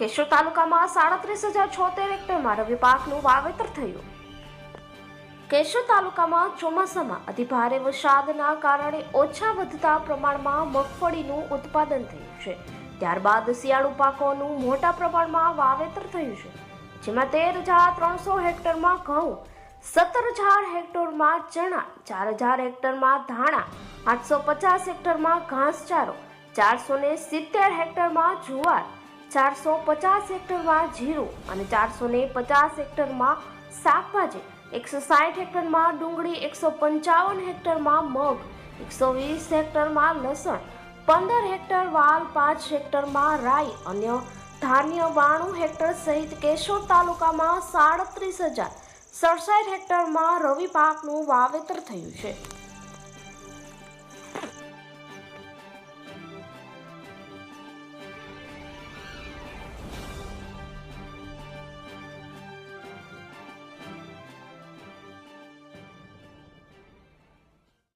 કેશોદ તાલુકામાં સાડત્રીસ હજાર છોતેર હેક્ટરમાં રવિ પાકનું વાવેતર થયું. કેશોદ તાલુકામાં ચોમાસામાં અતિભારે વરસાદના કારણે ઓછા વધતા પ્રમાણમાં મગફળીનું ઉત્પાદન થયું છે. ત્યારબાદ શિયાળુ પાકોનું મોટા પ્રમાણમાં વાવેતર થયું છે. જેમાં તેર હજાર ત્રણસો હેક્ટરમાં ઘઉં, સત્તર હજાર હેક્ટરમાં ચણા, ચાર હજાર હેક્ટરમાં ધાણા, આઠસો પચાસ હેક્ટરમાં ઘાસચારો, ચારસો ને સિત્તેર હેક્ટરમાં જુવાર ચારસો પચાસ હેક્ટરમાં જીરું અને ચારસો ને પચાસ હેક્ટરમાં શાકભાજી, એકસો સાઠ હેક્ટરમાં ડુંગળી, એકસો પંચાવન હેક્ટરમાં મગ, એકસો વીસ હેક્ટરમાં લસણ, પંદર હેક્ટર વાલ, પાંચ હેક્ટરમાં રાઈ અન્ય ધાન્ય બાણું હેક્ટર સહિત કેશોદ તાલુકામાં સાડત્રીસ હજાર સડસઠ હેક્ટરમાં રવિ પાકનું વાવેતર થયું છે.